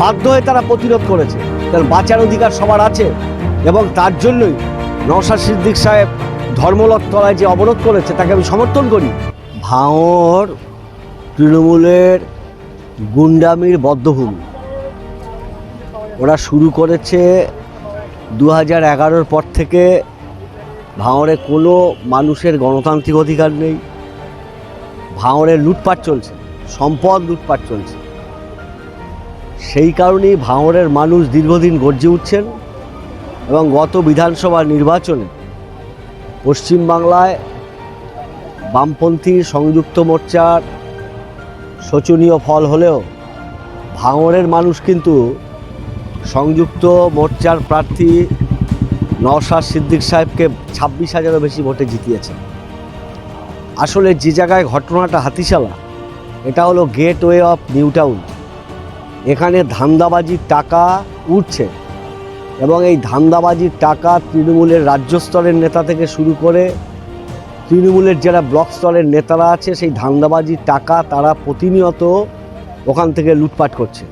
বাধ্য হয়ে তারা প্রতিরোধ করেছে। কারণ বাঁচার অধিকার সবার আছে এবং তার জন্যই নওশাদ সিদ্দিক সাহেব ধর্মলক তলায় যে অবরোধ করেছে, তাকে আমি সমর্থন করি। ভাঙর তৃণমূলের গুন্ডামির বদ্ধভূমি। ওরা শুরু করেছে দু হাজার এগারোর পর থেকে ভাঙড়ে কোনো মানুষের গণতান্ত্রিক অধিকার নেই। ভাঙড়ে লুটপাট চলছে, সম্পদ লুটপাট চলছে। সেই কারণেই ভাঙড়ের মানুষ দীর্ঘদিন গর্জে উঠছেন এবং গত বিধানসভা নির্বাচনে পশ্চিমবাংলায় বামপন্থী সংযুক্ত মোর্চার শোচনীয় ফল হলেও ভাঙড়ের মানুষ কিন্তু সংযুক্ত মোর্চার প্রার্থী নওশাদ সিদ্দিক সাহেবকে ছাব্বিশ হাজারও বেশি ভোটে জিতিয়েছেন। আসলে যে জায়গায় ঘটনাটা হাতিশালা, এটা হলো গেটওয়ে অফ নিউ টাউন এখানে ধান্দাবাজির টাকা উঠছে এবং এই ধান্দাবাজির টাকা তৃণমূলের রাজ্য স্তরের নেতা থেকে শুরু করে তৃণমূলের যারা ব্লক স্তরের নেতারা আছে, সেই ধান্দাবাজির টাকা তারা প্রতিনিয়ত ওখান থেকে লুটপাট করছে।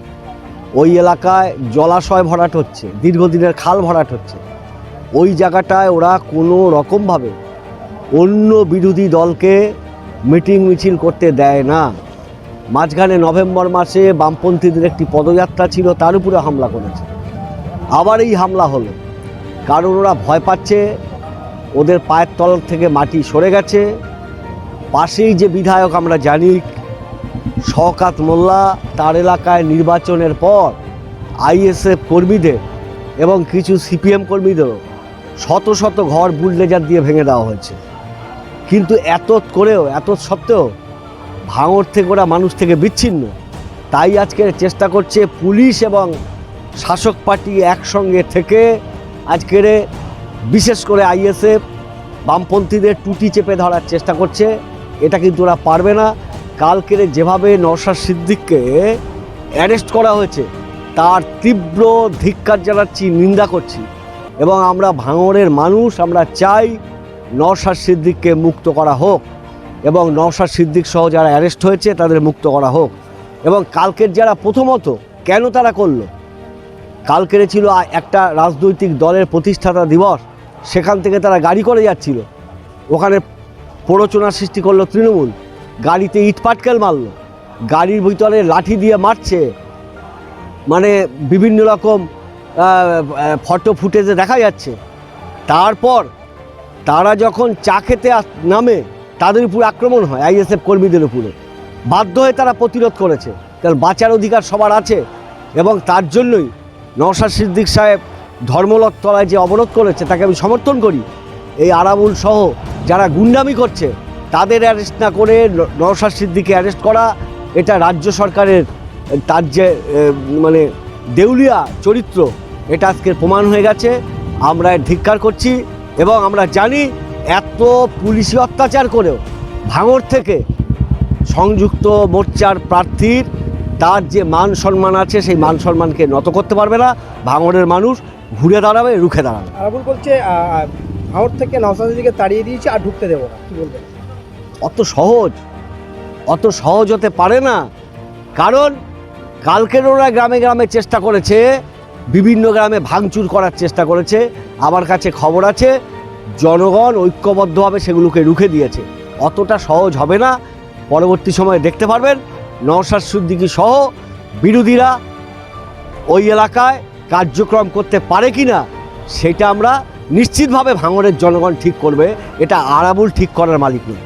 ওই এলাকায় জলাশয় ভরাট হচ্ছে, দীর্ঘদিনের খাল ভরাট হচ্ছে। ওই জায়গাটায় ওরা কোনো রকমভাবে অন্য বিরোধী দলকে মিটিং মিছিল করতে দেয় না। মাঝখানে নভেম্বর মাসে বামপন্থীদের একটি পদযাত্রা ছিল, তার উপরে হামলা করেছে। আবার এই হামলা হলো। কারণ ওরা ভয় পাচ্ছে, ওদের পায়ের তল থেকে মাটি সরে গেছে। পাশেই যে বিধায়ক আমরা জানি, শওকাত মোল্লা, তার এলাকায় নির্বাচনের পর আইএসএফ কর্মীদের এবং কিছু সিপিএম কর্মীদেরও শত শত ঘর বুলডেজার দিয়ে ভেঙে দেওয়া হয়েছে। কিন্তু এত করেও এত সত্ত্বেও ভাঙর থেকে ওরা মানুষ থেকে বিচ্ছিন্ন। তাই আজকে চেষ্টা করছে পুলিশ এবং শাসক পার্টি একসঙ্গে থেকে আজকের বিশেষ করে আইএসএফ বামপন্থীদের টুটি চেপে ধরার চেষ্টা করছে। এটা কিন্তু ওরা পারবে না। কালকের যেভাবে নওশাদ সিদ্দিককে অ্যারেস্ট করা হয়েছে, তার তীব্র ধিক্কার জানাচ্ছি, নিন্দা করছি। এবং আমরা ভাঙড়ের মানুষ, আমরা চাই নওশাদ সিদ্দিককে মুক্ত করা হোক। এবং নওশাদ সিদ্দিক সহ যারা অ্যারেস্ট হয়েছে তাদের মুক্ত করা হোক। এবং কালকের যারা প্রথমত কেন তারা করল? কালকেরে ছিল একটা রাজনৈতিক দলের প্রতিষ্ঠাতা দিবস, সেখান থেকে তারা গাড়ি করে যাচ্ছিল। ওখানে প্ররোচনা সৃষ্টি করল তৃণমূল। গাড়িতে ইট পাটকেল মারলো। গাড়ির ভিতরে লাঠি দিয়ে মারছে। মানে বিভিন্ন রকম ফটো ফুটেজে দেখা যাচ্ছে। তারপর তারা যখন চা খেতে নামে তাদের উপর আক্রমণ হয় আইএসএফ কর্মীদের উপরে। বাধ্য হয়ে তারা প্রতিরোধ করেছে, কারণ বাঁচার অধিকার সবার আছে এবং তার জন্যই নওশাদ সিদ্দিক সাহেব ধর্মলক তলায় যে অবরোধ করেছে, তাকে আমি সমর্থন করি। এই আরাবুল সহ যারা গুন্ডামি করছে, তাদের অ্যারেস্ট না করে নওশাদ সিদ্দিককে অ্যারেস্ট করা, এটা রাজ্য সরকারের তার যে মানে দেউলিয়া চরিত্র, এটা আজকের প্রমাণ হয়ে গেছে। আমরা ধিক্কার করছি এবং আমরা জানি এত পুলিশি অত্যাচার করেও ভাঙর থেকে সংযুক্ত মোর্চার প্রার্থীর তার যে মান সম্মান আছে সেই মান সম্মানকে নত করতে পারবে না। ভাঙরের মানুষ ঘুরে দাঁড়াবে রুখে দাঁড়াবে। আরাবুল বলছে ভাঙর থেকে নওসাদের দিকে তাড়িয়ে দিয়েছে আর ঢুকতে দেবো না। কি বলবেন? অত সহজ অত সহজ হতে পারে না। কারণ কালকের ওরা গ্রামে গ্রামে চেষ্টা করেছে বিভিন্ন গ্রামে ভাঙচুর করার চেষ্টা করেছে। আমার কাছে খবর আছে জনগণ ঐক্যবদ্ধভাবে সেগুলোকে রুখে দিয়েছে। অতটা সহজ হবে না। পরবর্তী সময়ে দেখতে পারবেন, নওশাদ সুদ্দিকি সহ বিরোধীরা ওই এলাকায় কার্যক্রম করতে পারে কি না সেটা আমরা নিশ্চিতভাবে ভাঙরের জনগণ ঠিক করবে। এটা আরাবুল ঠিক করার মালিক নয়।